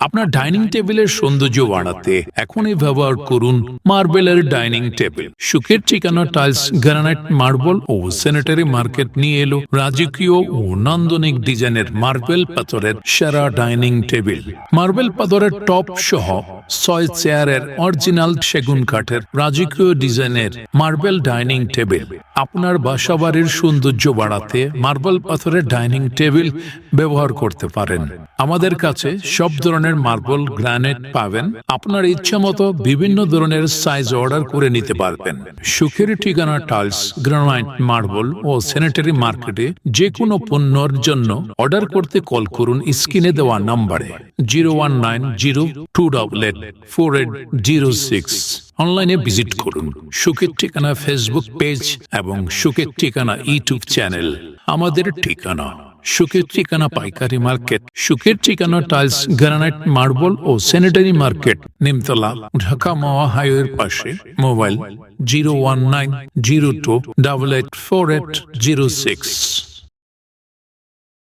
আপনার ডাইনিং টেবিলের সৌন্দর্য বাড়াতে এখনই ব্যবহার করুন মার্বেলের dining table Sukher Thikana tiles granite marble ও স্যানিটারি মার্কেট নিয়ে এলো রাজকীয় ও নান্দনিক ডিজাইনের মার্বেল পাথরের সেরা ডাইনিং টেবিল মার্বেল পাথরের টপ সহ ছয় চেয়ারের অরিজিনাল সেগুন কাঠের রাজকীয় ডিজাইনের মার্বেল ডাইনিং টেবিল আপনার বাসাবাড়ির সৌন্দর্য বাড়াতে মার্বেল পাথরের ডাইনিং টেবিল ব্যবহার করতে পারেন। আমাদের কাছে সব ধরনের মার্বেল, গ্রানাইট পাবেন। আপনার ইচ্ছা মতো বিভিন্ন ধরনের সাইজ অর্ডার করে নিতে পারবেন। Sukher Thikana tiles granite marble ও স্যানিটারি মার্কেটে যে কোনো পণ্যর জন্য অর্ডার করতে কল করুন স্ক্রিনে দেওয়া নম্বরে। Zero one nine zero two double eight four eight zero six অনলাইনে ভিজিট করুন। সুখের ঠিকানা ফেসবুক পেজ এবং সুখের ঠিকানা ইউটিউব চ্যানেল আমাদের ঠিকানা। সুখের ঠিকানা পাইকারি market Sukher Thikana tiles, granite marble ও স্যানিটারি মার্কেট, নিমতলা, ঢাকা মাওয়া হাইওয়ের পাশে, mobile zero one nine zero two double eight four eight zero six.